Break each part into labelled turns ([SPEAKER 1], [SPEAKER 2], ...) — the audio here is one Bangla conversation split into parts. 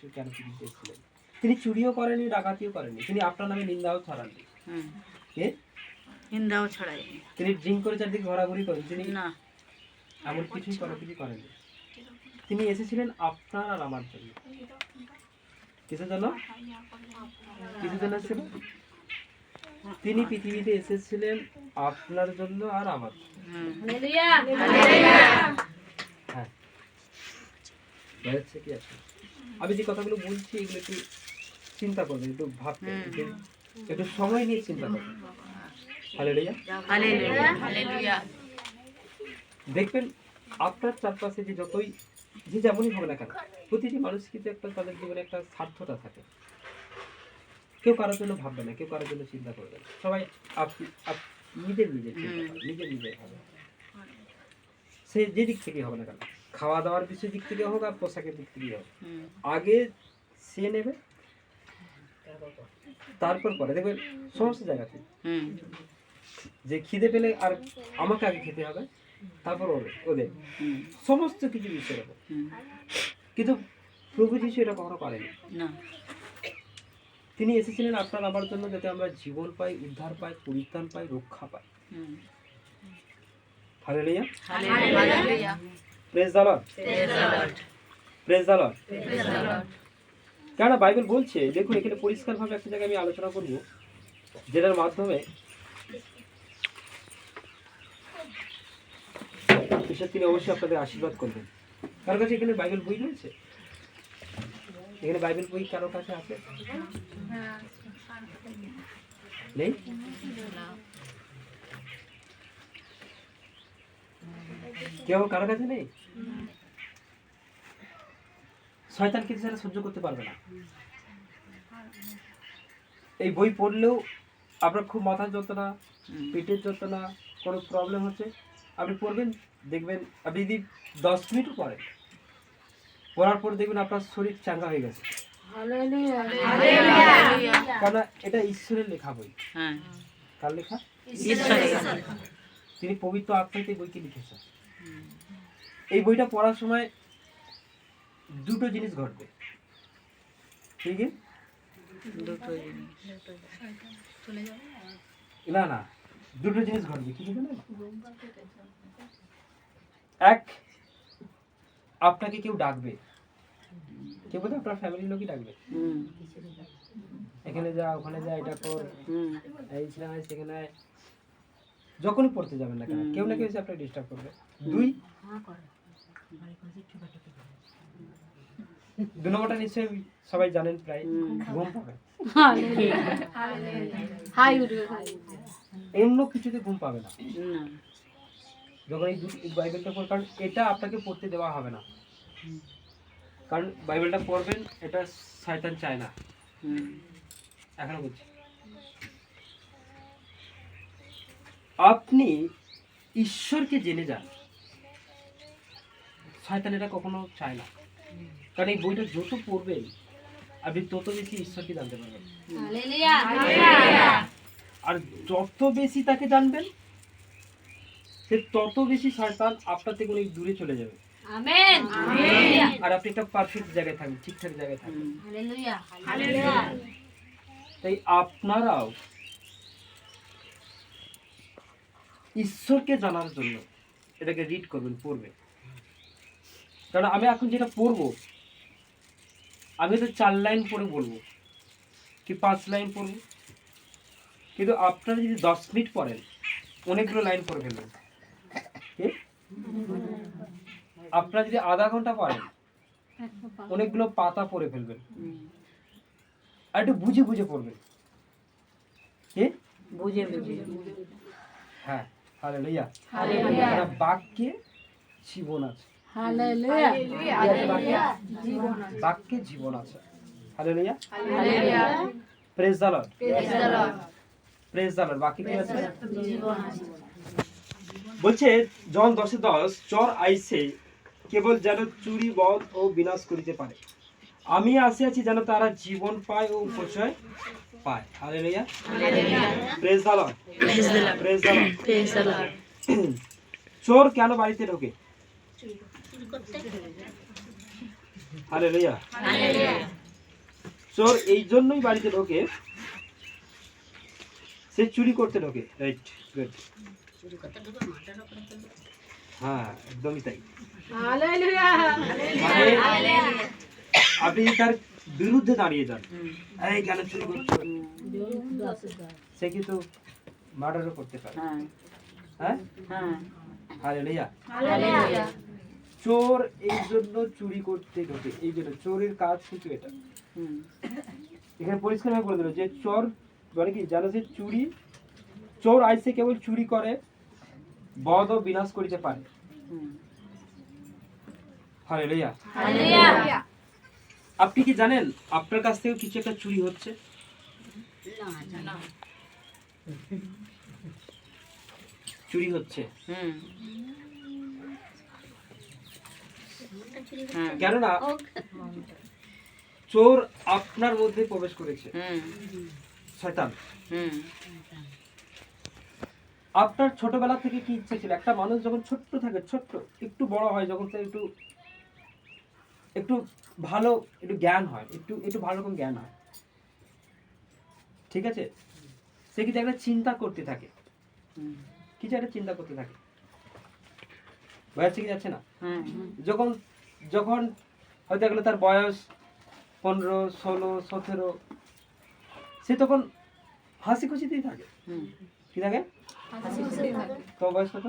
[SPEAKER 1] সে কেন এসেছিলেন তিনি চুরিও করেনি ডাকাতিও করেনি তিনি আপনার নামে নিন্দাও ছড়াননি। কে?
[SPEAKER 2] নিন্দাও ছড়াই
[SPEAKER 1] তিনি ড্রিঙ্ক করে চারদিকে ঘোরাঘুরি করেন। তিনি
[SPEAKER 2] না।
[SPEAKER 1] এমন কিছুই কোনো কিছু করেননি। তিনি এসেছিলেন আপনার আর আমার জন্য। কিসের জন্য? কিসের জন্য এসেছিলেন? তিনি পৃথিবীতে এসেছিলেন আপনার জন্য আর আমার জন্য।
[SPEAKER 2] হুম।
[SPEAKER 1] হ্যাঁ। কি আছে? আমি যে কথাগুলো বলছি এগুলো একটু চিন্তা করবেন একটু ভাববেন একটু একটু সময় নিয়ে চিন্তা করবেন। হালেলুয়া। দেখবেন আপনার চারপাশে যে যতই যে যেমনই হবে না কেন প্রতিটি মানুষ কিন্তু একটা তাদের জীবনে একটা স্বার্থটা থাকে। কেউ কারোর জন্য ভাববে না কেউ কারোর জন্য চিন্তা করবে না। সবাই আপনি নিজের নিজের চিন্তা নিজের নিজের ভাবে সে যে দিক থেকে হবে না কেন খাওয়া দাওয়ার বিষয় দিক থেকে হোক আর পোশাকের দিক থেকে হোক। আগে সে নেবে তারপর পরে দেখবেন সমস্ত জায়গাতে।
[SPEAKER 2] হুম।
[SPEAKER 1] যে খিদে পেলে আর আমাকে আগে খেতে হবে তারপর ওদের। সমস্ত কিছু বিষয়ের উপর কিন্তু প্রভু যিশু এটা কখনো করেনি
[SPEAKER 2] না।
[SPEAKER 1] তিনি এসেছিলেন আপনার আমার জন্য যাতে আমরা জীবন পাই উদ্ধার পাই পরিত্রাণ পাই রক্ষা পাই। Hallelujah
[SPEAKER 2] hallelujah
[SPEAKER 1] praise the Lord praise the Lord কেননা বাইবেল বলছে দেখুন এখানে পরিষ্কারভাবে একটা জায়গায় আমি আলোচনা করব যেটার মাধ্যমে ঈশ্বর তিনি অবশ্যই আপনাদের আশীর্বাদ করবেন। কারোর কাছে এখানে বাইবেল বই রয়েছে? এখানে বাইবেল বই কারোর কাছে আছে? নেই? কেউ কারোর কাছে নেই? শয়তান কিছু সেটা সহ্য করতে পারবে না। এই বই পড়লেও আপনার খুব মাথার যন্ত্রণা পেটের যন্ত্রণা কোনো প্রবলেম হচ্ছে আপনি পড়বেন দেখবেন আপনি যদি দশ মিনিটও পড়েন পড়ার পর দেখবেন আপনার শরীর চাঙ্গা হয়ে গেছে। কারণ এটা ঈশ্বরের লেখা বই।
[SPEAKER 2] হ্যাঁ।
[SPEAKER 1] কার লেখা?
[SPEAKER 2] ঈশ্বরের
[SPEAKER 1] তিনি পবিত্র আত্মাতে বইটি লিখেছেন। এই বইটা পড়ার সময় দুটো জিনিস ঘটবে। ঠিক আছে না না দুটো জিনিস ঘটবে। কি জানেন এক আপনাকে কেউ ডাকবে। কেউ বলতে আপনার ফ্যামিলির লোকই ডাকবে। এখানে যা ওখানে যা এটা কর। এই ছিলাম সেখানে। যখনই পড়তে যাবেন না কেন কেউ না কেউ এসে আপনাকে ডিস্টার্ব করবে। দুই দু নম্বরটা নিশ্চয়ই সবাই জানেন প্রায়। ঘুম পাবে। অন্য কিছুতে ঘুম পাবে না। যখন এই বাইবেলটা পড় কারণ এটা আপনাকে পড়তে দেওয়া হবে না। কারণ বাইবেলটা পড়বেন এটা শয়তান চায় না। এখনও বলছি। আপনি ঈশ্বরকে জেনে যান। শয়তান এটা কখনো চায় না। কারণ এই বইটা যত পড়বেন আপনি তত বেশি ঈশ্বরকে জানতে পারবেন। আর যত বেশি তাকে জানবেন সে তত বেশি শয়তান আপনার থেকে অনেক দূরে চলে যাবে। আর আপনি একটা পারফেক্ট জায়গায় থাকবেন ঠিকঠাক জায়গায় থাকবেন। তাই আপনারাও ঈশ্বরকে জানার জন্য এটাকে রিড করবেন পড়বেন। কারণ আমি এখন যেটা পড়ব আমি তো চার লাইন পড়ে বলব। কি পাঁচ লাইন পড়ব? কিন্তু আপনারা যদি দশ মিনিট পড়েন অনেকগুলো লাইন পড়ে ফেলবেন? আপনারা যদি আধা ঘণ্টা পড়েন অনেকগুলো পাতা পড়ে ফেলবেন। আর একটু বুঝে বুঝে পড়বেন।
[SPEAKER 2] বুঝে বুঝে।
[SPEAKER 1] হ্যাঁ কারণ বাক্যে জীবন আছে। বাক্যে জীবন আছে। Hallelujah. Praise the Lord
[SPEAKER 3] praise the Lord
[SPEAKER 1] praise the Lord বাক্যে কি আছে? বলছে জন দশে দশ চর আইসে কেবল যেন চুরি বধ ও বিনাশ করিতে পারে। আমি আসিয়াছি যেন তারা জীবন পায় ও উপচয় পায়। Hallelujah. Praise the Lord praise the Lord
[SPEAKER 2] praise the Lord
[SPEAKER 1] চোর কেন বাড়িতে ঢোকে? হালেলুয়া।
[SPEAKER 2] হালেলুয়া।
[SPEAKER 1] চোর এই জন্যই বাড়িতে ঢোকে। সে চুরি করতে ঢোকে। রাইট গুড হ্যাঁ একদমই তাই। আপনি তার বিরুদ্ধে দাঁড়িয়ে যান। এই কেন চুরি করছ সে কিন্তু মার্ডারও করতে পারে।
[SPEAKER 2] হ্যাঁ।
[SPEAKER 1] হ্যাঁ?
[SPEAKER 2] হ্যাঁ।
[SPEAKER 1] হালেলুয়া।
[SPEAKER 3] Hallelujah.
[SPEAKER 1] চোর এই জন্য চুরি করতে ঢোকে। এই জন্য চোরের কাজ কিন্তু এটা। এখানে পরিষ্কার ভাবে বলে দিল যে চোর মানে কি? জানো যে চুরি চোর আইসে কেবল চুরি করে বদ ও বিনাশ করিতে পারে। হালেলুয়া। আপনি কি জানেন আপনার কাছ থেকে কিছু একটা চুরি হচ্ছে? চুরি হচ্ছে।
[SPEAKER 2] হুম।
[SPEAKER 1] কেননা চোর আপনার মধ্যে প্রবেশ করেছে।
[SPEAKER 2] হুম।
[SPEAKER 1] শয়তান। আপনার ছোটবেলা থেকে কি ইচ্ছা ছিল? একটা মানুষ যখন ছোট্ট থাকে ছোট্ট একটু বড় হয় যখন সে একটু একটু ভালো একটু জ্ঞান হয় একটু একটু ভালো রকম জ্ঞান হয়। ঠিক আছে? সে কিন্তু একটা চিন্তা করতে থাকে। কিছু একটা চিন্তা করতে থাকে। বোঝাচ্ছে কি যাচ্ছে না?
[SPEAKER 2] হ্যাঁ
[SPEAKER 1] যখন যখন হয়তো গেলে তার বয়স পনেরো ষোলো সতেরো সে তখন হাসি খুশিতেই থাকে।
[SPEAKER 2] হুম।
[SPEAKER 1] কি থাকে? তোমার বয়স কত?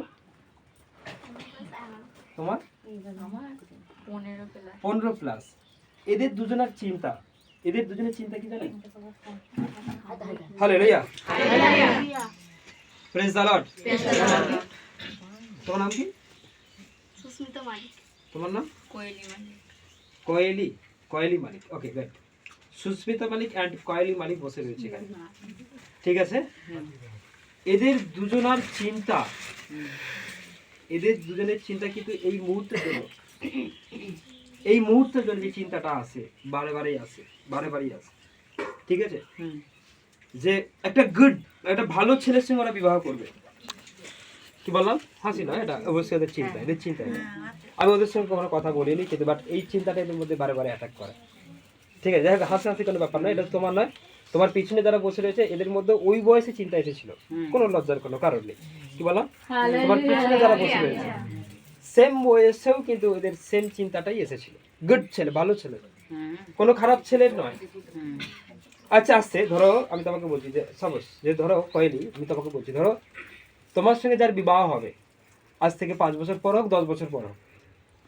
[SPEAKER 1] তোমার? পনেরো প্লাস এদের দুজনের চিন্তা। এদের দুজনের চিন্তা কি জানেন? হ্যালো লইয়া। প্রেস দ্য লর্ড তোমার নাম কি?
[SPEAKER 3] সুস্মিতা মালিক
[SPEAKER 1] তোমার নাম?
[SPEAKER 2] কোয়েলি মানে
[SPEAKER 1] Koyeli Koyeli Malik okay good Susmita Malik and Koyeli Malik বসে রয়েছে এখানে। ঠিক আছে? এদের দুজনার চিন্তা। এদের দুজনের চিন্তা কিন্তু এই মুহূর্তের জন্য। এই মুহূর্তের জন্য যে চিন্তাটা আসে বারে বারেই আসে বারে বারেই আসে ঠিক আছে? যে একটা গুড একটা ভালো ছেলের সঙ্গে ওরা বিবাহ করবে। কি বললাম? হাসি না এটা অবশ্যই ওদের চিন্তা এদের চিন্তা। এটা আমি ওদের সঙ্গে কখনো কথা বলিনি কিন্তু বাট এই চিন্তাটা এদের মধ্যে বারে বারে অ্যাটাক করে। ঠিক আছে যাই হোক হাসি হাসি কোনো ব্যাপার নয় এটা তোমার নয়। তোমার পিছনে যারা বসে রয়েছে এদের মধ্যে ওই বয়সে চিন্তা এসেছিল। কোনো লজ্জার কোনো কারণ নেই। কি বললাম? তোমার পিছনে যারা বসে রয়েছে সেম বয়সেও কিন্তু ওদের সেম চিন্তাটাই এসেছিল। গুড ছেলে ভালো ছেলে। কোনো খারাপ ছেলের নয়। আচ্ছা আসছে ধরো আমি তোমাকে বলছি যে সাপোজ যে ধরো কয়েলি আমি তোমাকে বলছি ধরো তোমার সঙ্গে যার বিবাহ হবে আজ থেকে পাঁচ বছর পর হোক দশ বছর পর হোক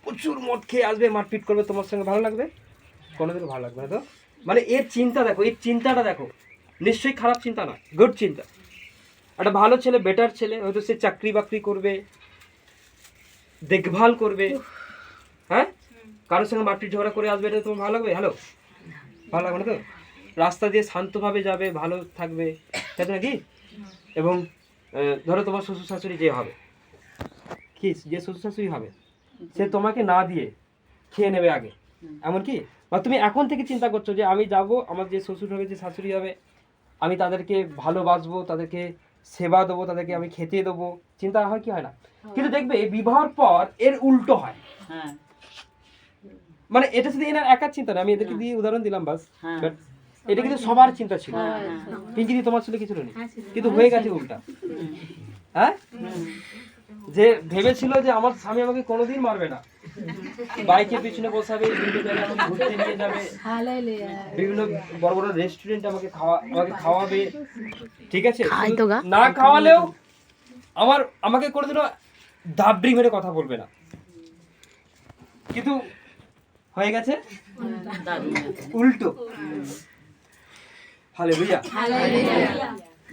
[SPEAKER 1] প্রচুর মদ খেয়ে আসবে মারপিট করবে তোমার সঙ্গে ভালো লাগবে? কোনোদিনও ভালো লাগবে না তো? মানে এর চিন্তা দেখো এর চিন্তাটা দেখো। নিশ্চয়ই খারাপ চিন্তা নয় গুড চিন্তা। একটা ভালো ছেলে বেটার ছেলে হয়তো সে চাকরি বাকরি করবে দেখভাল করবে। হ্যাঁ? কারোর সঙ্গে মারপিট ঝগড়া করে আসবে এটা তোমার ভালো লাগবে? হ্যালো ভালো লাগবে না তো? রাস্তা দিয়ে শান্তভাবে যাবে ভালো থাকবে। তাই তো নাকি? এবং ধরো তোমার শ্বশুর শাশুড়ি যে হবে। কি যে শ্বশুর শাশুড়ি হবে সে তোমাকে না দিয়ে খেয়ে নেবে আগে। এমনকি বা তুমি এখন থেকে চিন্তা করছ যে আমি যাব আমার যে শ্বশুর হবে যে শাশুড়ি হবে আমি তাদেরকে ভালোবাসবো তাদেরকে সেবা দেবো তাদেরকে আমি খেতে দেবো চিন্তা হয় কি হয় না? কিন্তু দেখবে বিবাহর পর এর উল্টো হয়।
[SPEAKER 2] হ্যাঁ।
[SPEAKER 1] মানে এটা শুধু এনার একার চিন্তা না আমি এদেরকে দিয়ে উদাহরণ দিলাম বাস।
[SPEAKER 2] হ্যাঁ।
[SPEAKER 1] এটা কিন্তু সবার চিন্তা ছিল।
[SPEAKER 2] হ্যাঁ
[SPEAKER 1] পিঙ্কি তোমার ছিল কিছু নেই কিন্তু হয়ে গেছে উল্টা। হ্যাঁ? যে ভেবেছিল যে আমার স্বামী আমাকে কোনোদিন মারবে না। বাইকের পিছনে বসাবে বিভিন্ন জায়গায় আমাকে ঘুরতে নিয়ে যাবে বিভিন্ন বড় বড় রেস্টুরেন্ট আমাকে খাওয়া আমাকে খাওয়াবে। ঠিক আছে। না খাওয়ালেও আমার আমাকে কোনোদিনও দাবড়ি মেরে কথা বলবে না। কিন্তু হয়ে গেছে? উল্টো। হালে বুঝা.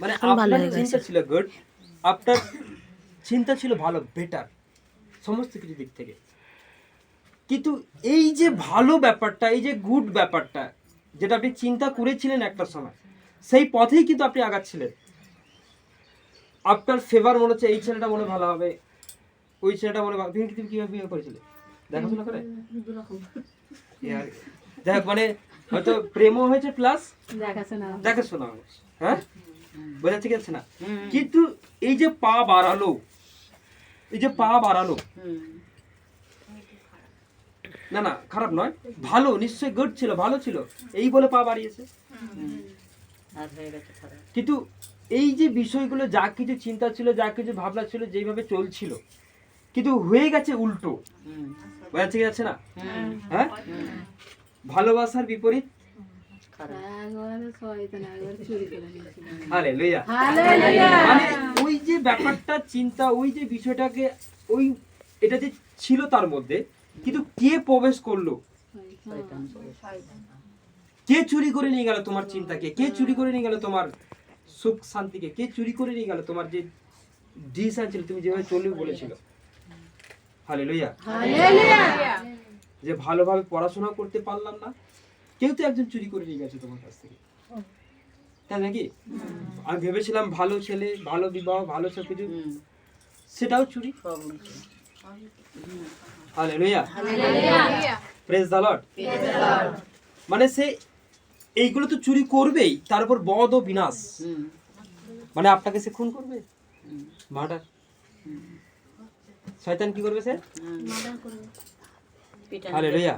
[SPEAKER 1] মানে আপনার চিন্তা ছিল গুড আপনার চিন্তা ছিল ভালো বেটার সমস্ত কিছু দিক থেকে। কিন্তু এই যে ভালো ব্যাপারটা এই যে গুড ব্যাপারটা যেটা আপনি চিন্তা করেছিলেন একটা সময় সেই পথেই কিন্তু আপনি আগাচ্ছিলেন। আপনার ফেভার মনে হচ্ছে এই ছেলেটা মনে ভালো হবে ওই ছেলেটা মনে ভালো। তুমি তুমি কীভাবে বিয়ে করেছিলে? দেখাশোনা করে? যাই হোক মানে হয়তো প্রেমও হয়েছে প্লাস
[SPEAKER 3] দেখাশোনা।
[SPEAKER 1] দেখাশোনা হয়েছে। হ্যাঁ? বোঝাচ্ছে যাচ্ছে না? কিন্তু এই যে পা বাড়ালো এই যে পা বাড়ালো না না খারাপ নয় ভালো নিশ্চয়ই গুড ছিল ভালো ছিল। এই বলে পা বাড়িয়েছে।
[SPEAKER 2] গেছে
[SPEAKER 1] কিন্তু এই যে বিষয়গুলো যা কিছু চিন্তা ছিল যা কিছু ভাবনা ছিল যেভাবে চলছিল কিন্তু হয়ে গেছে উল্টো।
[SPEAKER 2] হুম।
[SPEAKER 1] বোঝা ঠিক আছে না? হ্যাঁ? ভালোবাসার বিপরীত মানে ওই যে ব্যাপারটা চিন্তা ওই যে বিষয়টাকে ওই এটা যে ছিল তার মধ্যে কিন্তু কে প্রবেশ করল? কে চুরি করে নিয়ে গেল তোমার চিন্তাকে? কে চুরি করে নিয়ে গেল তোমার সুখ শান্তিকে? কে চুরি করে নিয়ে গেল তোমার যে ডিসিশন ছিল? তুমি যেভাবে চলবে বলেছিল। হালে লইয়া
[SPEAKER 3] হালেলুয়া
[SPEAKER 1] যে ভালোভাবে পড়াশোনা করতে পারলাম না কেউ তো একজন চুরি করে নিয়ে গেছে তোমার কাছ থেকে। তাই নাকি? আমি ভেবেছিলাম ভালো ছেলে ভালো বিবাহ ভালো সব কিছু। সেটাও চুরি?
[SPEAKER 2] সব উল্টো।
[SPEAKER 1] হালে লইয়া প্রেস দ্য লর্ড মানে সে এইগুলো তো চুরি করবেই তার উপর বদ ও বিনাশ। মানে আপনাকে সে খুন করবে। মার্ডার। শয়তান কি করবে সে?
[SPEAKER 2] হুম। পিটানি
[SPEAKER 1] হালে লইয়া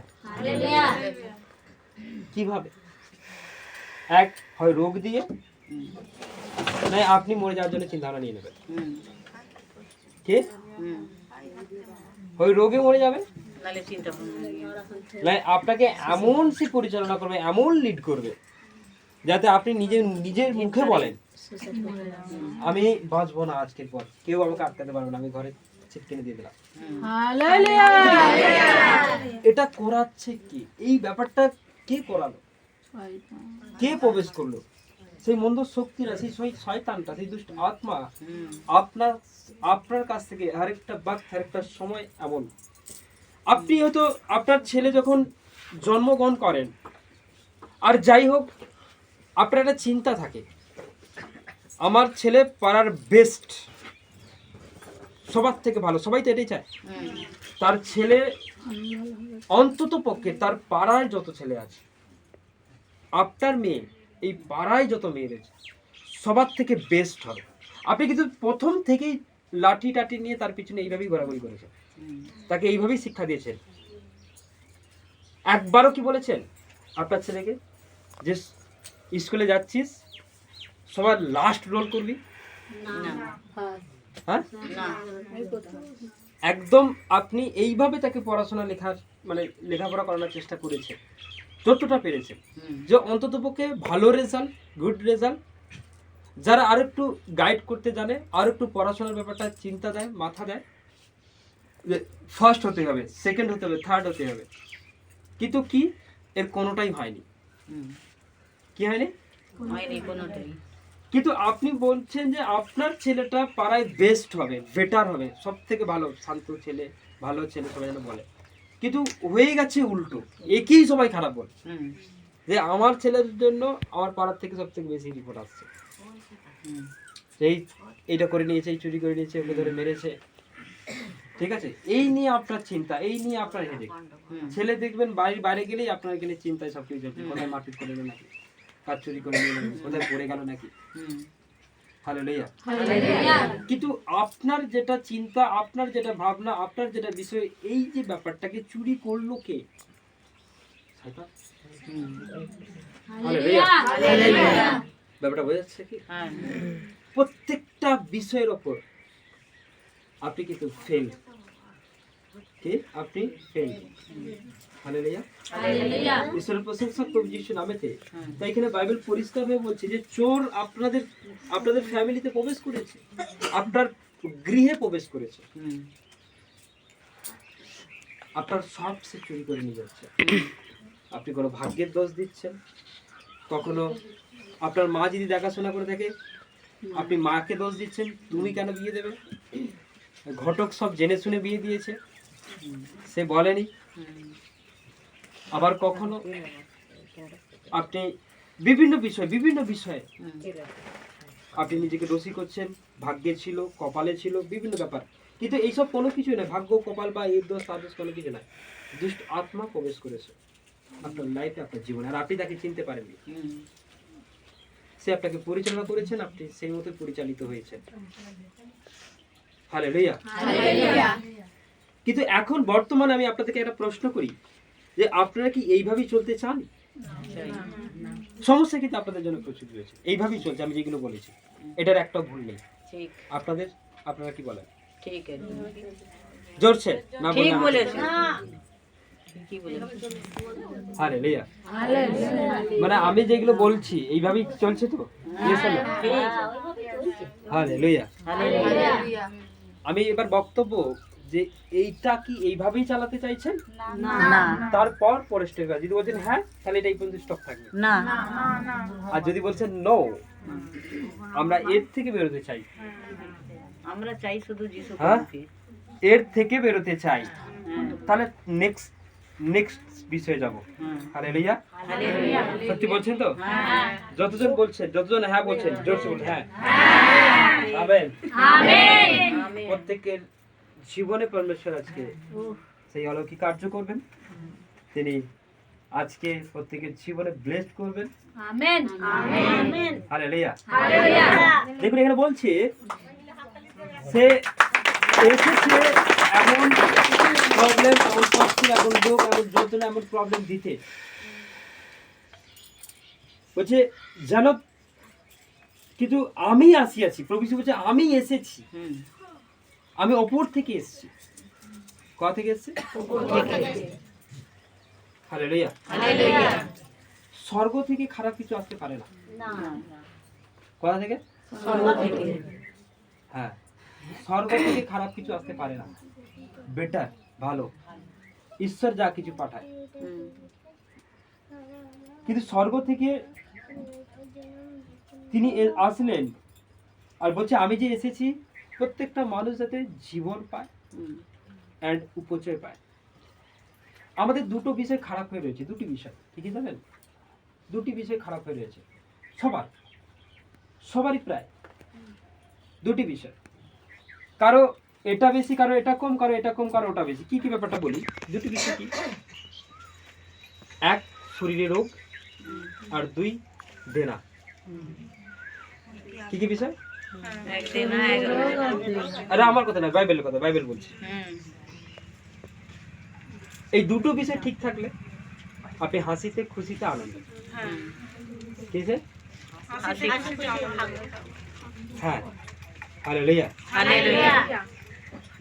[SPEAKER 1] কীভাবে এক হয় রোগ দিয়ে। নয় আপনি মরে যাওয়ার জন্য চিন্তা ভাবনা নিয়ে নেবেন। কে। হয় রোগে মরে যাবে
[SPEAKER 2] নাহলে চিন্তা ভাবনা নিয়ে।
[SPEAKER 1] আপনাকে এমন সে পরিচালনা করবে এমন লিড করবে যাতে আপনি নিজে নিজের মুখে বলেন আমি বাঁচবো না আজকের পর কেউ আমাকে আটকাতে পারবে না আমি ঘরে ছিটকিনে দিয়ে দিলাম। এটা করাচ্ছে কি এই ব্যাপারটা কে করালো কে প্রবেশ করল? সেই মন্দ শক্তিরা সেই শয়- শয়তানটা সেই দুষ্ট আত্মা আপনার আপনার কাছ থেকে আরেকটা বাক আরেকটা সময় এমন। আপনি হয়তো আপনার ছেলে যখন জন্মগ্রহণ করেন আর যাই হোক আপনার একটা চিন্তা থাকে। আমার ছেলে পাড়ার বেস্ট সবার থেকে ভালো সবাই তো এটাই চায়। তার ছেলে অন্তত পক্ষে তার পাড়ায় যত ছেলে আছে আপনার মেয়ে এই পাড়ায় যত মেয়ে রয়েছে সবার থেকে বেস্ট হবে। আপনি কিন্তু প্রথম থেকেই লাঠি টাটি নিয়ে তার পিছনে এইভাবেই ঘোরাঘুরি করেছেন। তাকে এইভাবেই শিক্ষা দিয়েছেন। একবারও কি বলেছেন আপনার ছেলেকে? যে স্কুলে যাচ্ছিস সবার লাস্ট রোল করবি?
[SPEAKER 2] না।
[SPEAKER 1] হ্যাঁ?
[SPEAKER 2] না।
[SPEAKER 1] একদম আপনি এইভাবে তাকে পড়াশোনা লেখার মানে লেখাপড়া করানোর চেষ্টা করেছেন যতটা
[SPEAKER 2] পেরেছে
[SPEAKER 1] যে অন্তত পক্ষে ভালো রেজাল্ট গুড রেজাল্ট যারা আর একটু গাইড করতে জানে আর একটু পড়াশোনার ব্যাপারটা চিন্তা দেয় মাথা দেয় যে ফার্স্ট হতে হবে সেকেন্ড হতে হবে থার্ড হতে হবে। কিন্তু কি? এর কোনোটাই হয়নি। কি হয়নি?
[SPEAKER 2] হয়নি কোনোটাই।
[SPEAKER 1] কিন্তু আপনি বলছেন যে আপনার ছেলেটা পাড়ায় বেস্ট হবে বেটার হবে সব থেকে ভালো শান্ত ছেলে ভালো ছেলে সবাই যেন বলে। কিন্তু হয়ে গেছে উল্টো একই সবাই খারাপ বলে। যে আমার ছেলের জন্য আমার পাড়ার থেকে সব থেকে বেশি রিপোর্ট আসছে। এই এইটা করে নিয়েছে এই চুরি করে নিয়েছে ওকে ধরে মেরেছে। ঠিক আছে? এই নিয়ে আপনার চিন্তা এই নিয়ে আপনার হেডেক ছেলে দেখবেন বাইরে বাইরে গেলেই আপনার এখানে চিন্তায় সব কিছু কোথায় মারপিট করে নাকি? কাজ চুরি করে নিয়ে গেল কোথায় পড়ে গেল নাকি? লইয়া কিন্তু আপনার যেটা চিন্তা আপনার যেটা ভাবনা আপনার যেটা বিষয় এই যে ব্যাপারটাকে চুরি করল কে। হালেলুয়া। ব্যাপারটা বোঝা যাচ্ছে কি?
[SPEAKER 2] হ্যাঁ।
[SPEAKER 1] প্রত্যেকটা বিষয়ের ওপর আপনি কিন্তু ফেল কি? আপনি ফেল হালেলুয়া ঈশ্বরের প্রশংসা প্রভু যিশু নামেতে। তাই এখানে বাইবেল পরিষ্কার হয়ে বলছে যে চোর আপনাদের আপনাদের ফ্যামিলিতে প্রবেশ করেছে। আপনার গৃহে প্রবেশ করেছে। আপনার সব সে চুরি করে নিয়ে যাচ্ছে। আপনি কোনো ভাগ্যের দোষ দিচ্ছেন? কখনো আপনার মা যদি দেখাশোনা করে থাকে আপনি মাকে দোষ দিচ্ছেন? তুমি কেন বিয়ে দেবে? ঘটক সব জেনে শুনে বিয়ে দিয়েছে। সে বলেনি। আবার কখনো আপনি বিভিন্ন বিষয় বিভিন্ন বিষয়ে আপনি নিজেকে দোষী করছেন ভাগ্যে ছিল কপালে ছিল বিভিন্ন ব্যাপার। কিন্তু এইসব কোনো কিছুই নয় ভাগ্য কপাল বা এই দোষ তার দোষ কোনো কিছু নয়। দুষ্ট আত্মা প্রবেশ করেছে। আপনার লাইফে আপনার জীবনে। আর আপনি তাকে চিনতে পারেননি। সে আপনাকে পরিচালনা করেছেন আপনি সেই মতো পরিচালিত হয়েছেন। হালে লইয়া কিন্তু এখন বর্তমানে আমি আপনাদেরকে একটা প্রশ্ন করি। যে আপনারা কি এইভাবেই চলতে চান? সমস্যা কিন্তু আপনাদের জন্য প্রচুর রয়েছে। এইভাবেই চলছে আমি যেগুলো বলেছি। এটার একটা ভুল নেই। আপনাদের আপনারা কি বলেন?
[SPEAKER 2] ঠিক
[SPEAKER 1] জোরছে? না আরে লিয়া মানে আমি যেগুলো বলছি এইভাবেই চলছে তো? Yes or আরে লইয়া আমি এবার বক্তব্য যে এইটা কি এইভাবেই চালাতে চাইছেন?
[SPEAKER 2] না।
[SPEAKER 1] তারপর পরে স্টেপ যদি বলছেন হ্যাঁ তাহলে এটাই পর্যন্ত স্টপ থাকবে।
[SPEAKER 2] না।
[SPEAKER 1] আর যদি বলছেন নো আমরা এর থেকে বেরোতে চাই।
[SPEAKER 2] আমরা চাই শুধু যিশু
[SPEAKER 1] হ্যাঁ? এর থেকে বেরোতে চাই।
[SPEAKER 2] হ্যাঁ,
[SPEAKER 1] তাহলে নেক্সট নেক্সট বিষয়ে যাব।
[SPEAKER 2] হ্যাঁ।
[SPEAKER 1] আরে
[SPEAKER 2] হালেলুয়া।
[SPEAKER 1] সত্যি বলছেন তো?
[SPEAKER 2] হ্যাঁ।
[SPEAKER 1] যতজন বলছেন যতজন হ্যাঁ বলছেন জোরসে বলুন হ্যাঁ। আমেন।
[SPEAKER 2] আমেন।
[SPEAKER 1] প্রত্যেকের জীবনে পরমেশ্বর আজকে সেই অলৌকিক কার্য করবেন। তিনি আজকে প্রত্যেকের জীবনে ব্লেসড করবেন।
[SPEAKER 3] আমেন।
[SPEAKER 1] হালেলুয়া দেখুন এখানে বলছে সে এসেছে এমন প্রবলেম এমন কষ্ট এমন রোগ এমন যন্ত্রণা এমন প্রবলেম দিতে। বলছে যেন কিন্তু আমি আসিয়াছি। প্রভু বলছে আমি এসেছি।
[SPEAKER 2] হুম।
[SPEAKER 1] আমি ওপর থেকে এসেছি। কোথা থেকে এসেছি? হালেলুয়া। স্বর্গ থেকে খারাপ কিছু আসতে পারে না। কোথা থেকে?
[SPEAKER 2] স্বর্গ থেকে।
[SPEAKER 1] হ্যাঁ। স্বর্গ থেকে খারাপ কিছু আসতে পারে না। বেটার ভালো। ঈশ্বর যা কিছু পাঠায়। কিন্তু স্বর্গ থেকে তিনি আসলেন। আর বলছে আমি যে এসেছি প্রত্যেকটা মানুষ যাতে জীবন পায় অ্যান্ড উপচয় পায়। আমাদের দুটো বিষয় খারাপ হয়ে রয়েছে দুটি বিষয় ঠিকই জানেন? দুটি বিষয় খারাপ হয়ে রয়েছে। সবার সবারই প্রায়। দুটি বিষয়। কারও এটা বেশি কারও এটা কম কারও এটা কম কারও ওটা বেশি। কি কি ব্যাপারটা বলি? দুটি বিষয় কি? এক শরীরে রোগ। আর দুই দেনা। কি কি বিষয়? আরে আমার কথা না বাইবেলের কথা বাইবেল বলছি। এই দুটো বিষয় ঠিক থাকলে আপনি হাসিতে খুশিতে আনন্দ ঠিক আছে
[SPEAKER 2] হাসি
[SPEAKER 1] হ্যাঁ।
[SPEAKER 2] হালেলুয়া।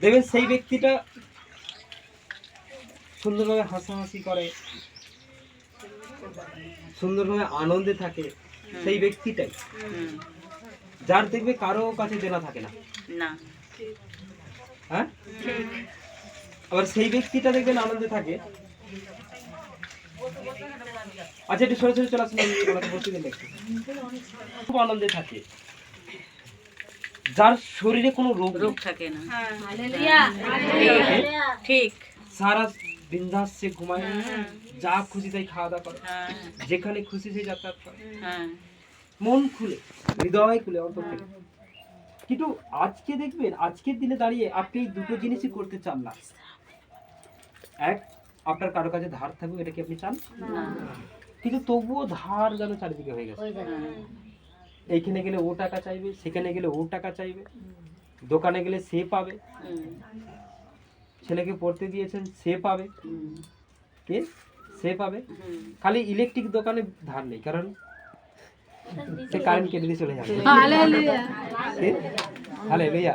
[SPEAKER 1] দেখবেন সেই ব্যক্তিটা সুন্দরভাবে হাসাহাসি করে সুন্দরভাবে আনন্দে থাকে সেই ব্যক্তিটাই। যার দেখবে কারও কাছে দেনা থাকে না।
[SPEAKER 2] না।
[SPEAKER 1] হ্যাঁ? আবার সেই ব্যক্তিটা দেখবেন আনন্দে থাকে। আচ্ছা একটু সরে সরে চলে আসুন। খুব আনন্দে থাকে। যার শরীরে কোনো রোগ
[SPEAKER 2] রোগ থাকে না।
[SPEAKER 3] হালেলুয়া
[SPEAKER 2] ঠিক।
[SPEAKER 1] সারা বিন্দাস সে ঘুমায়। যা খুশি তাই খাওয়া দাওয়া করে।
[SPEAKER 2] হ্যাঁ।
[SPEAKER 1] যেখানে খুশি সেই যাতায়াত করে।
[SPEAKER 2] হ্যাঁ।
[SPEAKER 1] মন খুলে হৃদয় খুলে অন্তর থেকে কিন্তু আজকে দেখবেন আজকের দিনে দাঁড়িয়ে আপনি দুটো জিনিসই করতে চান না। এক আপনার কারও কাছে ধার থাকুক এটা কি আপনি চান? কিন্তু তবুও ধার যেন চারিদিকে হয়ে গেছে।
[SPEAKER 2] হ্যাঁ
[SPEAKER 1] এইখানে গেলে ও টাকা চাইবে সেখানে গেলে ও টাকা চাইবে দোকানে গেলে সে পাবে। ছেলেকে পড়তে দিয়েছেন সে পাবে। কে? সে পাবে। খালি ইলেকট্রিক দোকানে ধার নেই কারণ সে কারেন্ট কেটে দিয়ে চলে যাবে।
[SPEAKER 3] হালেলুয়া
[SPEAKER 1] হ্যালো লইয়া।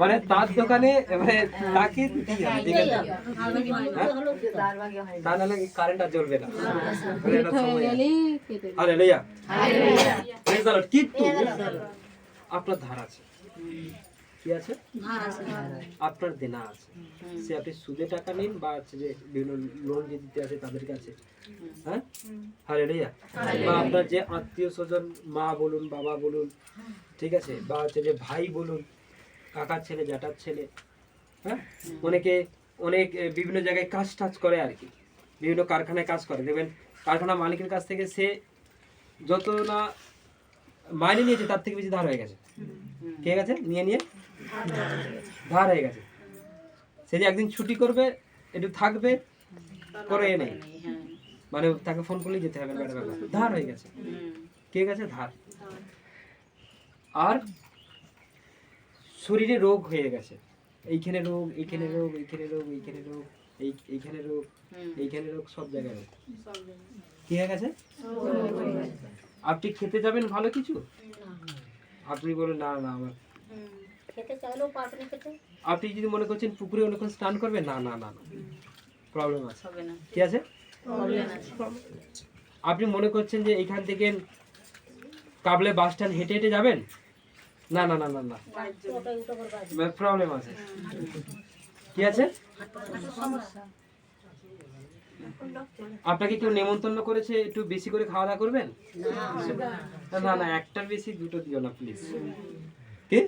[SPEAKER 1] মানে তার দোকানে মানে তাকে? হ্যাঁ? তা নাহলে কারেন্ট আর জ্বলবে না।
[SPEAKER 3] হয়ে
[SPEAKER 1] the Lord. কিন্তু আপনার ধার আছে। কি আছে? আপনার দেনা আছে। সে আপনি সুদে টাকা নিন বা হচ্ছে যে বিভিন্ন লোন যে দিতে আছে তাদের কাছে। হ্যাঁ? হালেলুয়া। বা আপনার যে আত্মীয় স্বজন মা বলুন বাবা বলুন ঠিক আছে? বা হচ্ছে যে ভাই বলুন কাকার ছেলে জ্যাঠার ছেলে হ্যাঁ? অনেকে অনেক বিভিন্ন জায়গায় কাজ টাজ করে আর কি। বিভিন্ন কারখানায় কাজ করে। দেখবেন কারখানা মালিকের কাছ থেকে সে যত না মাইনে নিয়েছে তার থেকে বেশি ধার হয়ে গেছে। ঠিক আছে? নিয়ে নিয়ে ধার হয়ে গেছে। সে যে একদিন ছুটি করবে একটু থাকবে করে নেই মানে তাকে ফোন করলেই যেতে হবে ম্যাডাম ধার হয়ে গেছে। কে গেছে? ধার। আর শরীরে রোগ হয়ে গেছে। এইখানে রোগ এইখানে রোগ এইখানে রোগ এইখানে রোগ এই এইখানে রোগ এইখানে রোগ সব জায়গায় রোগ। কি হয়ে গেছে। আপনি খেতে যাবেন ভালো কিছু? আপনি বলেন না না আমার
[SPEAKER 3] খেতে চাইলেও পারবে খেতে।
[SPEAKER 1] আপনি যদি মনে করছেন পুকুরে অনেকক্ষণ স্নান করবেন না না না না। প্রবলেম আছে।
[SPEAKER 2] হবে না।
[SPEAKER 1] কি আছে?
[SPEAKER 2] প্রবলেম আছে।
[SPEAKER 1] আপনি মনে করছেন যে এইখান থেকে কাবলে বাস স্ট্যান্ড হেঁটে হেঁটে যাবেন? না না না না না। প্রবলেম আছে। কি আছে? আপনাকে কেউ নেমন্তন্ন করেছে একটু বেশি করে খাওয়া দাওয়া করবেন? না না। না একটার বেশি দুটো দিও না প্লিজ কি?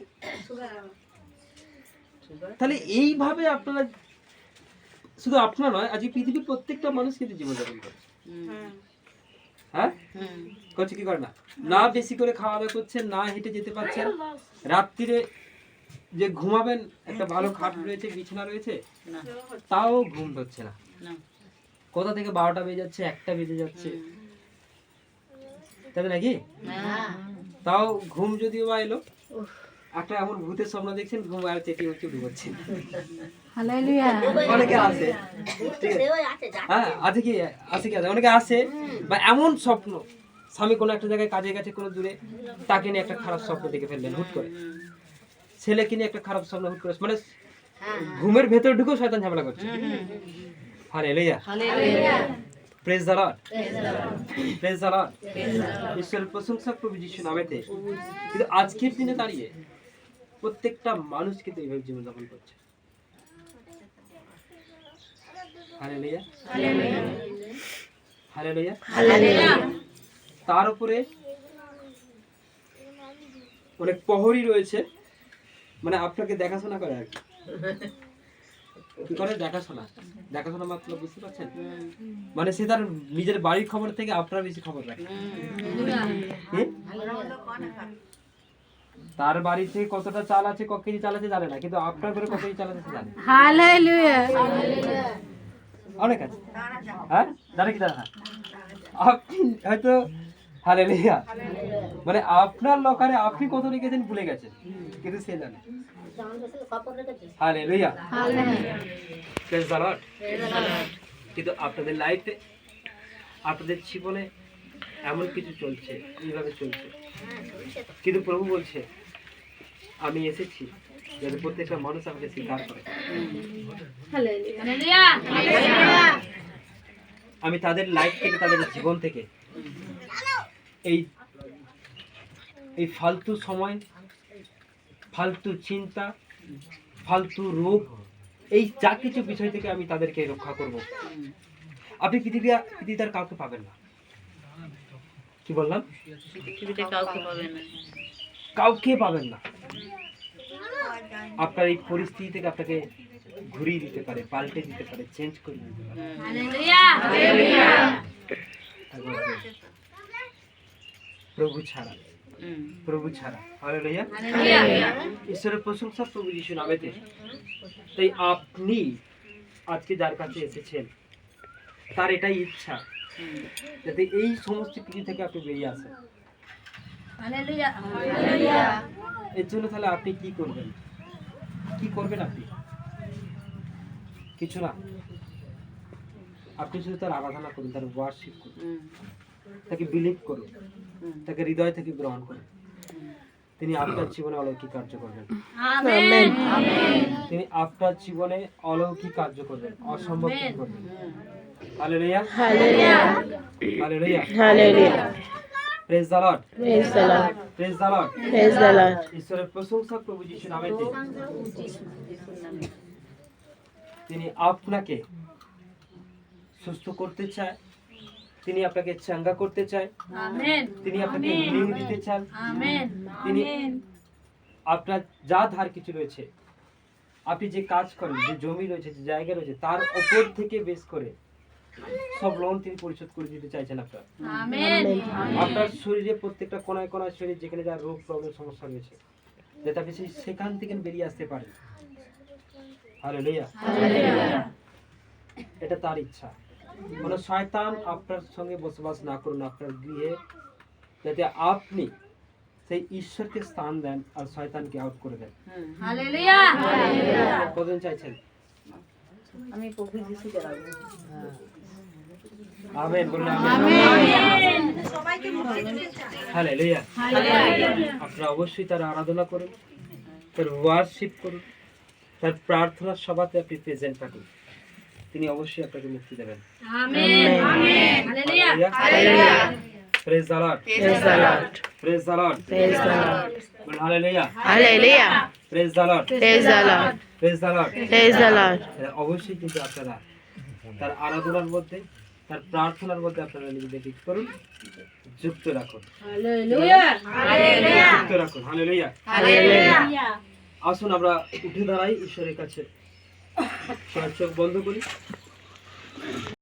[SPEAKER 1] তাহলে এইভাবে আপনারা শুধু আপনার নয় আজকে পৃথিবীর প্রত্যেকটা মানুষ কিন্তু জীবনযাপন করে হ্যাঁ? করছে কি করে না? না বেশি করে খাওয়া দাওয়া করছেন না হেঁটে যেতে পারছেন। রাত্রিরে যে ঘুমাবেন একটা ভালো খাট রয়েছে বিছানা রয়েছে তাও ঘুম হচ্ছে না। কোথা থেকে বারোটা বেজে যাচ্ছে একটা বেজে যাচ্ছে। তাই নাকি? তাও ঘুম যদিও বা এলো একটা এমন ভূতের স্বপ্ন দেখছেন ঘুম আর চেটে হচ্ছে ঢুকছেন অনেকে আছে। হ্যাঁ আছে কি? আছে কি? আছে। অনেকে আছে বা এমন স্বপ্ন। স্বামী কোনো একটা জায়গায় কাজে গেছে কোনো দূরে তাকে নিয়ে একটা খারাপ স্বপ্ন দেখে ফেললেন হুট করে। ছেলেকে নিয়ে একটা খারাপ স্বপ্ন হুট করে মানে ঘুমের ভেতরে ঢুকেও শয়তান ঝামেলা করছে।
[SPEAKER 2] Hallelujah.
[SPEAKER 1] Praise the Lord praise the Lord ঈশ্বরের প্রশংসা প্রভু যিশু নামেতে। কিন্তু আজকের দিনে দাঁড়িয়ে প্রত্যেকটা মানুষ কিন্তু এইভাবে জীবনযাপন করছে। তার উপরে অনেক প্রহরী রয়েছে। মানে আপনাকে দেখাশোনা করে আর কি। করে? দেখাশোনা। দেখাশোনা মাত্র বুঝতে পারছেন? মানে সে তার নিজের বাড়ির খবর থেকে আপনার বেশি খবর রাখে? তার বাড়িতে কতটা চাল আছে ক কেজি চাল আছে জানে না কিন্তু আপনার ঘরে কত কেজি চাল আছে জানে। অনেক আছে। হ্যাঁ? জানে কি জানে না? আপনি হয়তো হালেলুয়া। মানে আপনার লকারে আপনি কত রেখেছেন ভুলে গেছেন কিন্তু সে জানে। হালেলুয়া। প্রেজ দ্য লর্ড কিন্তু আপনাদের লাইফে আপনাদের জীবনে এমন কিছু চলছে এইভাবে চলছে। কিন্তু প্রভু বলছে আমি এসেছি যাতে প্রত্যেকটা মানুষ আমাকে স্বীকার করে। আমি তাদের লাইফ থেকে, তাদের জীবন থেকে এই এই ফালতু সময়, ফালতু চিন্তা, ফালতু রোগ, এই যা কিছু বিষয় থেকে আমি তাদেরকে রক্ষা করব। আপনি পৃথিবী পৃথিবীতে আর কাউকে পাবেন না। কি বললাম?
[SPEAKER 2] পৃথিবীতে কাউকে পাবে না।
[SPEAKER 1] কাউকে পাবেন না। আপনার এই পরিস্থিতি থেকে আপনাকে ঘুরিয়ে দিতে পারে পাল্টে দিতে পারে চেঞ্জ করে দিতে পারে। প্রভু ছাড়া। প্রভু ছাড়া। ঈশ্বরের প্রশংসা প্রভু যিশু নামেতে তাই আপনি আজকে যার কাছে এসেছেন তার এটাই ইচ্ছা। যাতে এই সমস্ত কিছু থেকে আপনি বেরিয়ে আসেন। এর জন্য তাহলে আপনি কি করবেন? কি করবেন আপনি? কিছু না। আপনি শুধু তার আরাধনা করুন তার ওয়ার্শিপ করুন। তাকে বিলিভ করুন। তাকে হৃদয় থেকে গ্রহণ করুন। তিনি আপনার জীবনে অলৌকিক কার্য করবেন। তিনি আপনার জীবনে অলৌকিক কার্য করবেন অসম্ভব করবেন। Hallelujah hallelujah praise the Lord praise the Lord ঈশ্বরের প্রশংসা প্রভু যিশু নামেতে তিনি আপনাকে সুস্থ করতে চায়। তিনি আপনাকে চাঙ্গা করতে চায়। তিনি আপনাকে হিলিং দিতে চান। তিনি আপনার যা ধার কিছু রয়েছে আপনি যে কাজ করেন যে জমি রয়েছে যে জায়গা রয়েছে তার ওপর থেকে বেশ করে সব লোন তিনি পরিশোধ করে দিতে চাইছেন আপনার। আপনার শরীরে প্রত্যেকটা কোনায় কোনায় শরীর যেখানে যা রোগ প্রবলেম সমস্যা রয়েছে যাতে আপনি সেই- সেখান থেকে বেরিয়ে আসতে পারেন। হালেলুয়া। এটা তার ইচ্ছা। কোনো শয়তান আপনার সঙ্গে বসবাস না করুন আপনার গৃহে যাতে আপনি সেই ঈশ্বরকে স্থান দেন আর শয়তানকে আউট করে দেন।
[SPEAKER 2] হুম।
[SPEAKER 1] কতজন চাইছেন?
[SPEAKER 2] আমি প্রভু যিশুকে রাখব।
[SPEAKER 1] আমেন বলুন আমেন। হালেলুয়া। আপনারা অবশ্যই তার আরাধনা করুন তার ওয়ার্শিপ করুন তার প্রার্থনার সভাতে আপনি প্রেজেন্ট থাকুন। তিনি অবশ্যই আপনাকে মুক্তি দেবেন। Praise the Lord. Praise the Lord hallelujah. Praise the Lord. Praise the Lord. অবশ্যই কিন্তু আপনারা তার আরাধনার মধ্যে তার প্রার্থনার মধ্যে আপনারা নিজেদের ঠিক করুন। যুক্ত রাখুন। যুক্ত রাখুন। হালেলুয়া. আসুন আমরা উঠে দাঁড়াই ঈশ্বরের কাছে। চোখ বন্ধ করি।